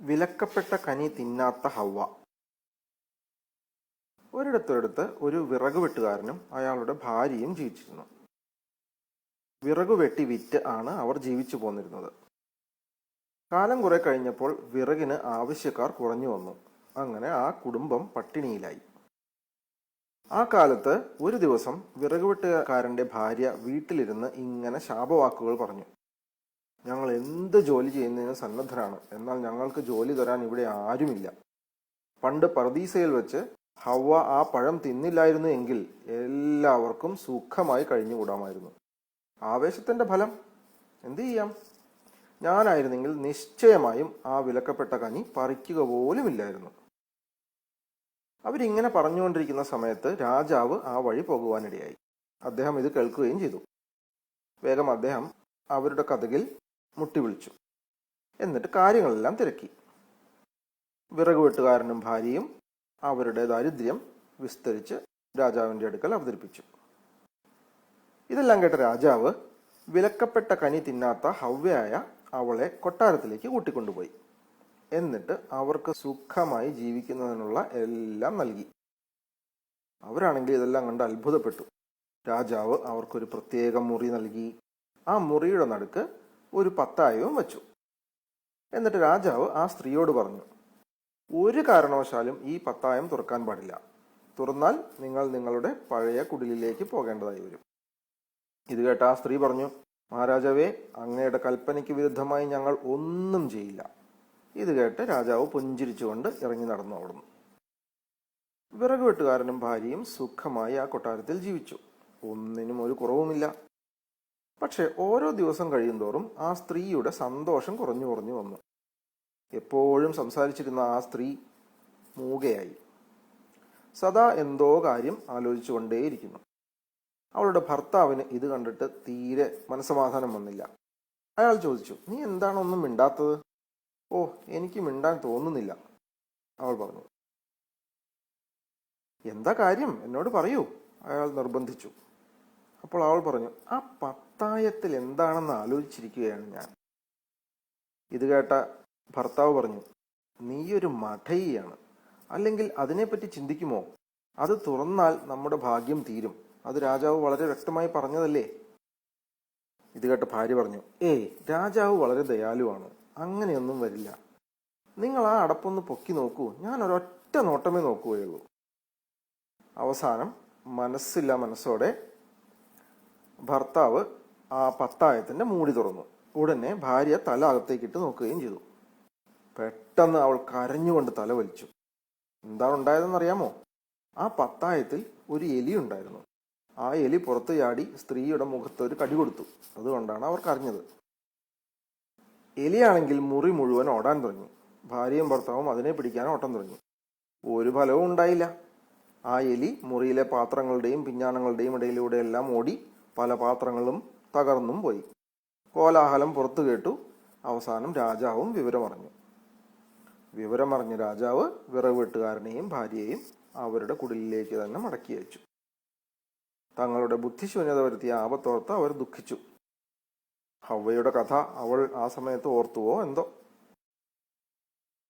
വിലക്കപ്പെട്ട കനി തിന്നാത്ത ഹവ്വ. ഒരിടത്തൊരിടത്ത് ഒരു വിറക് വെട്ടുകാരനും അയാളുടെ ഭാര്യയും ജീവിച്ചിരുന്നു. വിറക് വെട്ടി വിറ്റ് ആണ് അവർ ജീവിച്ചു പോന്നിരുന്നത്. കാലം കുറെ കഴിഞ്ഞപ്പോൾ വിറകിന് ആവശ്യക്കാർ കുറഞ്ഞു വന്നു. അങ്ങനെ ആ കുടുംബം പട്ടിണിയിലായി. ആ കാലത്ത് ഒരു ദിവസം വിറക് വെട്ടുകാരന്റെ ഭാര്യ വീട്ടിലിരുന്ന് ഇങ്ങനെ ശാപവാക്കുകൾ പറഞ്ഞു. ഞങ്ങൾ എന്ത് ജോലി ചെയ്യുന്നതിന് സന്നദ്ധരാണ്. എന്നാൽ ഞങ്ങൾക്ക് ജോലി തരാൻ ഇവിടെ ആരുമില്ല. പണ്ട് പർദീസയിൽ വെച്ച് ഹവ ആ പഴം തിന്നില്ലായിരുന്നു എങ്കിൽ എല്ലാവർക്കും സുഖമായി കഴിഞ്ഞുകൂടാമായിരുന്നു ആവേശത്തിന്റെ ഫലം? എന്ത് ചെയ്യാം? ഞാനായിരുന്നെങ്കിൽ നിശ്ചയമായും ആ വിലക്കപ്പെട്ട കനി പറിക്കുക പോലുമില്ലായിരുന്നു. അവരിങ്ങനെ പറഞ്ഞുകൊണ്ടിരിക്കുന്ന സമയത്ത് രാജാവ് ആ വഴി പോകുവാനിടയായി. അദ്ദേഹം ഇത് കേൾക്കുകയും ചെയ്തു. വേഗം അദ്ദേഹം അവരുടെ കഥകിൽ മുട്ടി വിളിച്ചു. എന്നിട്ട് കാര്യങ്ങളെല്ലാം തിരക്കി. വിറക് വെട്ടുകാരനും ഭാര്യയും അവരുടെ ദാരിദ്ര്യം വിസ്തരിച്ച് രാജാവിന്റെ അടുക്കൽ അവതരിപ്പിച്ചു. ഇതെല്ലാം കേട്ട രാജാവ് വിലക്കപ്പെട്ട കനി തിന്നാത്ത ഹവ്യയായ അവളെ കൊട്ടാരത്തിലേക്ക് കൂട്ടിക്കൊണ്ടുപോയി. എന്നിട്ട് അവർക്ക് സുഖമായി ജീവിക്കുന്നതിനുള്ള എല്ലാം നൽകി. അവരാണെങ്കിൽ ഇതെല്ലാം കണ്ട് അത്ഭുതപ്പെട്ടു. രാജാവ് അവർക്കൊരു പ്രത്യേക മുറി നൽകി. ആ മുറിയുടെ നടുക്ക് ഒരു പത്തായവും വച്ചു. എന്നിട്ട് രാജാവ് ആ സ്ത്രീയോട് പറഞ്ഞു ഒരു കാരണവശാലും ഈ പത്തായം തുറക്കാൻ പാടില്ല. തുറന്നാൽ നിങ്ങൾ നിങ്ങളുടെ പഴയ കുടിലിലേക്ക് പോകേണ്ടതായി വരും. ഇത് കേട്ട ആ സ്ത്രീ പറഞ്ഞു മഹാരാജാവേ അങ്ങയുടെ കൽപ്പനയ്ക്ക് വിരുദ്ധമായി ഞങ്ങൾ ഒന്നും ചെയ്യില്ല. ഇത് കേട്ട് രാജാവ് പുഞ്ചിരിച്ചുകൊണ്ട് ഇറങ്ങി നടന്നു അവിടുന്ന്. വിറക് വെട്ടുകാരനും ഭാര്യയും സുഖമായി ആ കൊട്ടാരത്തിൽ ജീവിച്ചു. ഒന്നിനും ഒരു കുറവുമില്ല. പക്ഷെ ഓരോ ദിവസം കഴിയുന്തോറും ആ സ്ത്രീയുടെ സന്തോഷം കുറഞ്ഞു കുറഞ്ഞു വന്നു. എപ്പോഴും സംസാരിച്ചിരുന്ന ആ സ്ത്രീ മൂകയായി. സദാ എന്തോ കാര്യം ആലോചിച്ചുകൊണ്ടേയിരിക്കുന്നു. അവളുടെ ഭർത്താവിന് ഇത് കണ്ടിട്ട് തീരെ മനസ്സമാധാനം വന്നില്ല. അയാൾ ചോദിച്ചു നീ എന്താണ് ഒന്നും മിണ്ടാത്തത്? ഓ എനിക്ക് മിണ്ടാൻ തോന്നുന്നില്ല അവൾ പറഞ്ഞു. എന്താ കാര്യം? എന്നോട് പറയൂ അയാൾ നിർബന്ധിച്ചു. അപ്പോൾ അവൾ പറഞ്ഞു ആ പത്തായത്തിൽ എന്താണെന്ന് ആലോചിച്ചിരിക്കുകയാണ് ഞാൻ. ഇത് കേട്ട ഭർത്താവ് പറഞ്ഞു നീയൊരു മഠയിയാണ് അല്ലെങ്കിൽ അതിനെപ്പറ്റി ചിന്തിക്കുമോ? അത് തുറന്നാൽ നമ്മുടെ ഭാഗ്യം തീരും. അത് രാജാവ് വളരെ വ്യക്തമായി പറഞ്ഞതല്ലേ? ഇത് കേട്ട ഭാര്യ പറഞ്ഞു ഏയ് രാജാവ് വളരെ ദയാലുവാണ്. അങ്ങനെയൊന്നും വരില്ല. നിങ്ങൾ ആ അടപ്പൊന്ന് പൊക്കി നോക്കൂ. ഞാൻ ഒരൊറ്റ നോട്ടമേ നോക്കുകയുള്ളൂ. അവസാനം മനസ്സില്ല മനസ്സോടെ ഭർത്താവ് ആ പത്തായത്തിന്റെ മൂടി തുറന്നു. ഉടനെ ഭാര്യ തല അകത്തേക്കിട്ട് നോക്കുകയും ചെയ്തു. പെട്ടെന്ന് അവൾ കരഞ്ഞുകൊണ്ട് തല വലിച്ചു. എന്താണ് ഉണ്ടായതെന്നറിയാമോ ആ പത്തായത്തിൽ ഒരു എലി ഉണ്ടായിരുന്നു. ആ എലി പുറത്തു ചാടി സ്ത്രീയുടെ മുഖത്ത് ഒരു കടി കൊടുത്തു. അതുകൊണ്ടാണ് അവർ കരഞ്ഞത് എലിയാണെങ്കിൽ മുറി മുഴുവൻ ഓടാൻ തുടങ്ങി. ഭാര്യയും ഭർത്താവും അതിനെ പിടിക്കാൻ ഓട്ടം തുടങ്ങി. ഒരു ഫലവും ഉണ്ടായില്ല. ആ എലി മുറിയിലെ പാത്രങ്ങളുടെയും പിഞ്ഞാണങ്ങളുടെയും ഇടയിലൂടെ എല്ലാം ഓടി പല പാത്രങ്ങളും തകർന്നും പോയി. കോലാഹലം പുറത്തു കേട്ടു. അവസാനം രാജാവും വിവരമറിഞ്ഞു. വിവരമറിഞ്ഞ രാജാവ് വിറവ് വെട്ടുകാരനെയും ഭാര്യയെയും അവരുടെ കുടിലിലേക്ക് തന്നെ മടക്കി അയച്ചു. തങ്ങളുടെ ബുദ്ധിശൂന്യത വരുത്തിയ ആപത്തോർത്ത് അവർ ദുഃഖിച്ചു. ഹവ്വയുടെ കഥ അവൾ ആ സമയത്ത് ഓർത്തുവോ എന്തോ?